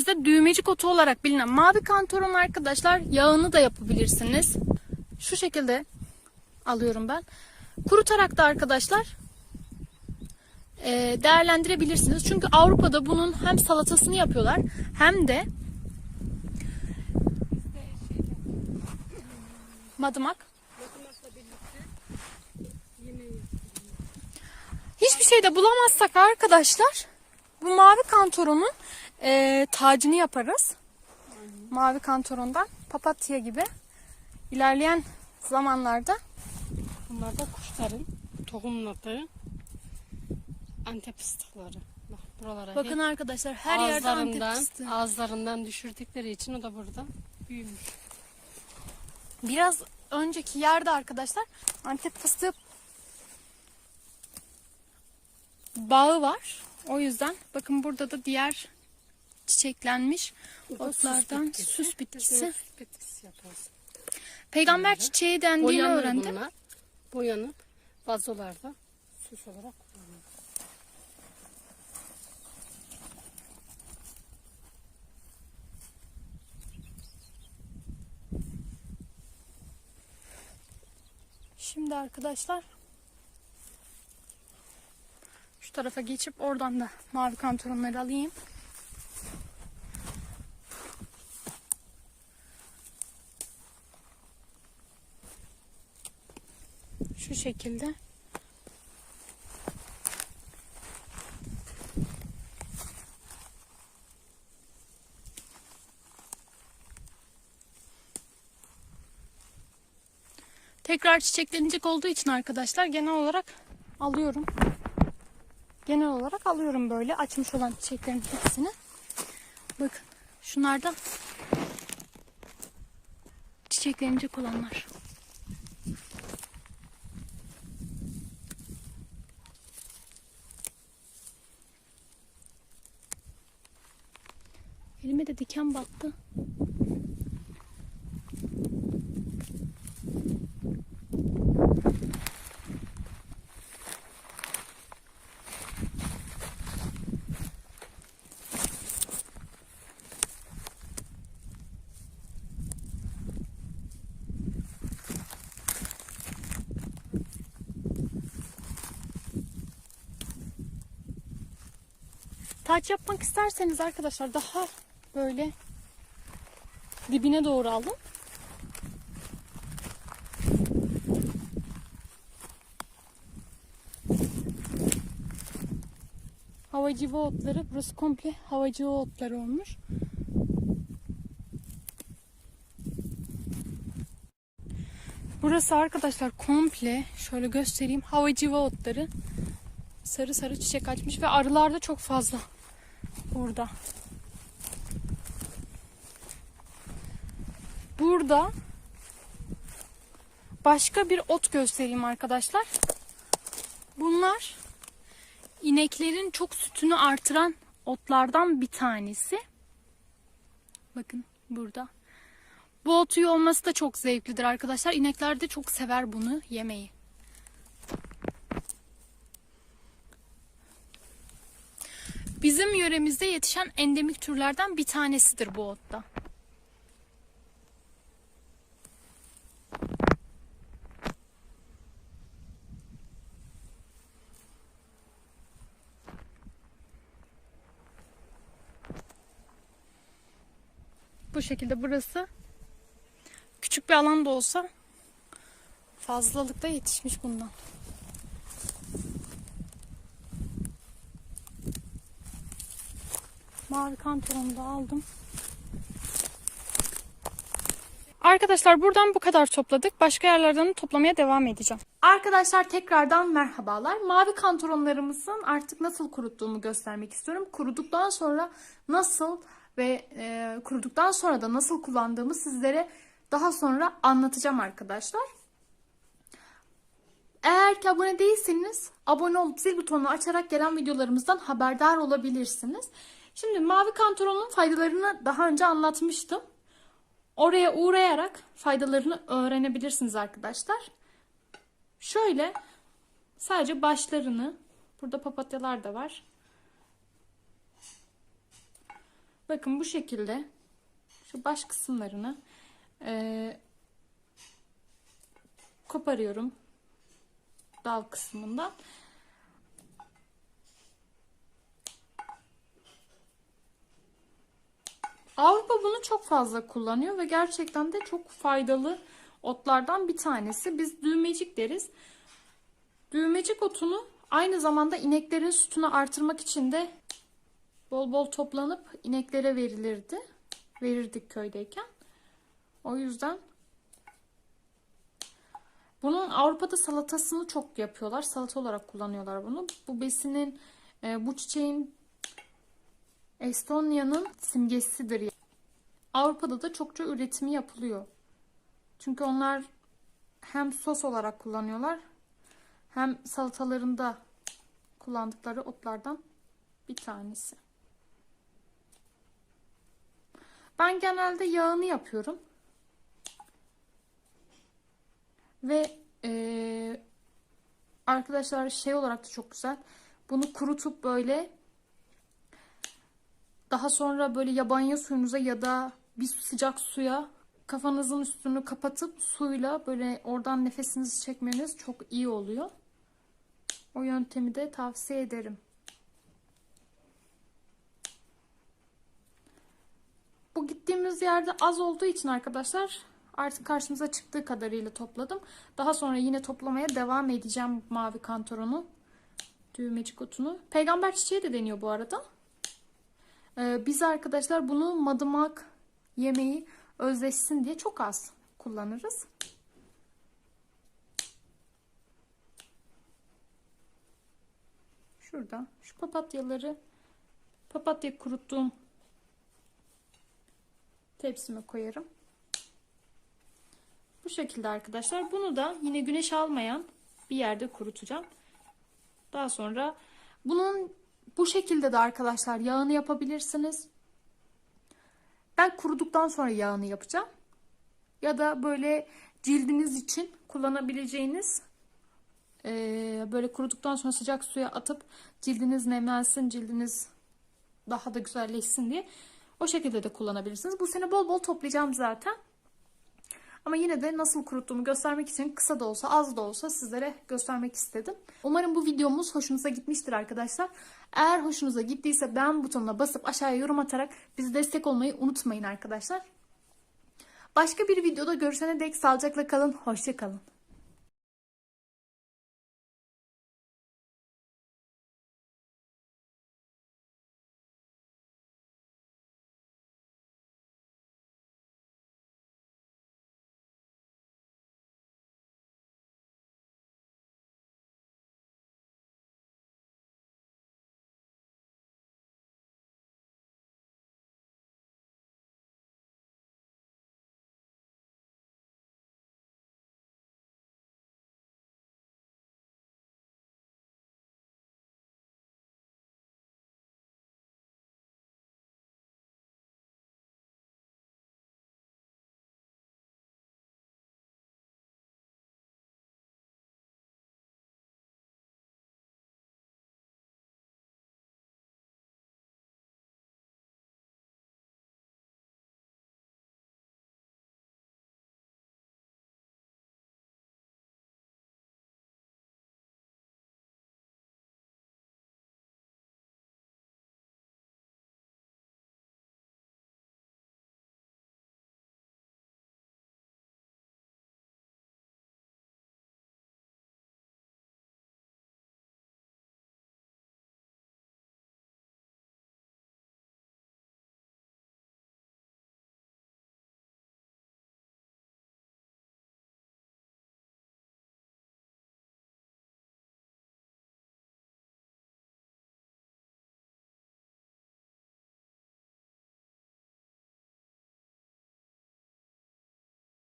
yöremizde düğmecik otu olarak bilinen mavi kantoron arkadaşlar yağını da yapabilirsiniz. Şu şekilde alıyorum ben. Kurutarak da arkadaşlar e, değerlendirebilirsiniz. Çünkü Avrupa'da bunun hem salatasını yapıyorlar hem de madımak. Hiçbir şey de bulamazsak arkadaşlar bu mavi kantoronun e, tacını yaparız. Mavi kantorondan papatya gibi. İlerleyen zamanlarda Bunlar da kuşların tohumladığı antep fıstıkları. Bak buralara bakın hep arkadaşlar her yerde antep ağızlarından, fıstığı. ağızlarından düşürdükleri için o da burada büyümüş. Biraz önceki yerde arkadaşlar antep fıstığı bağı var. O yüzden bakın burada da diğer çiçeklenmiş Bu otlardan bitkisi. Biz bitkisi. Süs bitkisi. Peygamber çiçeği dendiğini Boyanır öğrendim. bunlar. Boyanıp vazolarda süs olarak kullanılır. Şimdi arkadaşlar şu tarafa geçip oradan da mavi kantoronları alayım. Şu şekilde. Tekrar çiçeklenecek olduğu için arkadaşlar genel olarak alıyorum. Genel olarak alıyorum böyle açmış olan çiçeklerin hepsini. Bakın şunlar da çiçeklenecek olanlar. Diken battı. Taç yapmak isterseniz arkadaşlar daha böyle dibine doğru alın. Havacıva otları. Burası komple havacıva otları olmuş. Burası arkadaşlar komple şöyle göstereyim. Havacıva otları. Sarı sarı çiçek açmış ve arılar da çok fazla burada. Burada başka bir ot göstereyim arkadaşlar. Bunlar ineklerin çok sütünü artıran otlardan bir tanesi. Bakın burada. Bu otu olması da çok zevklidir arkadaşlar. İnekler de çok sever bunu yemeyi. Bizim yöremizde yetişen endemik türlerden bir tanesidir bu otta. Bu şekilde burası küçük bir alan da olsa fazlalıkta yetişmiş bundan. Mavi kantoronu da aldım. Arkadaşlar buradan bu kadar topladık. Başka yerlerden de toplamaya devam edeceğim. Arkadaşlar tekrardan merhabalar. Mavi kantoronlarımızın artık nasıl kuruttuğumu göstermek istiyorum. Kuruduktan sonra nasıl ve e, kuruduktan sonra da nasıl kullandığımı sizlere daha sonra anlatacağım arkadaşlar. Eğer ki abone değilseniz abone olup zil butonunu açarak gelen videolarımızdan haberdar olabilirsiniz. Şimdi mavi kantoronun faydalarını daha önce anlatmıştım. Oraya uğrayarak faydalarını öğrenebilirsiniz arkadaşlar. Şöyle sadece başlarını burada papatyalar da var. Bakın bu şekilde şu baş kısımlarını eee, koparıyorum dal kısmından. Avrupa bunu çok fazla kullanıyor ve gerçekten de çok faydalı otlardan bir tanesi. Biz düğmecik deriz. Düğmecik otunu aynı zamanda ineklerin sütünü artırmak için de bol bol toplanıp ineklere verilirdi. Verirdik köydeyken. O yüzden bunun Avrupa'da salatasını çok yapıyorlar. Salata olarak kullanıyorlar bunu. Bu besinin, e, bu çiçeğin Estonya'nın simgesidir. Avrupa'da da çokça üretimi yapılıyor. Çünkü onlar hem sos olarak kullanıyorlar hem salatalarında kullandıkları otlardan bir tanesi. Ben genelde yağını yapıyorum. Ve eee, arkadaşlar şey olarak da çok güzel. Bunu kurutup böyle daha sonra böyle yabanya suyunuza ya da bir sıcak suya kafanızın üstünü kapatıp suyla böyle oradan nefesinizi çekmeniz çok iyi oluyor. O yöntemi de tavsiye ederim. Bu gittiğimiz yerde az olduğu için arkadaşlar artık karşımıza çıktığı kadarıyla topladım. Daha sonra yine toplamaya devam edeceğim mavi kantoronu. Düğmecik otunu. Peygamber çiçeği de deniyor bu arada. Ee, biz arkadaşlar bunu madımak yemeği özleşsin diye çok az kullanırız. Şurada şu papatyaları papatya kuruttuğum tepsime koyarım. Bu şekilde arkadaşlar. Bunu da yine güneş almayan bir yerde kurutacağım. Daha sonra bunun bu şekilde de arkadaşlar yağını yapabilirsiniz. Ben kuruduktan sonra yağını yapacağım. Ya da böyle cildiniz için kullanabileceğiniz eee, böyle kuruduktan sonra sıcak suya atıp cildiniz nemlensin, cildiniz daha da güzelleşsin diye o şekilde de kullanabilirsiniz. Bu sene bol bol toplayacağım zaten. Ama yine de nasıl kuruttuğumu göstermek için kısa da olsa az da olsa sizlere göstermek istedim. Umarım bu videomuz hoşunuza gitmiştir arkadaşlar. Eğer hoşunuza gittiyse beğen butonuna basıp aşağıya yorum atarak bizi destek olmayı unutmayın arkadaşlar. Başka bir videoda görüşene dek sağlıcakla kalın. Hoşça kalın.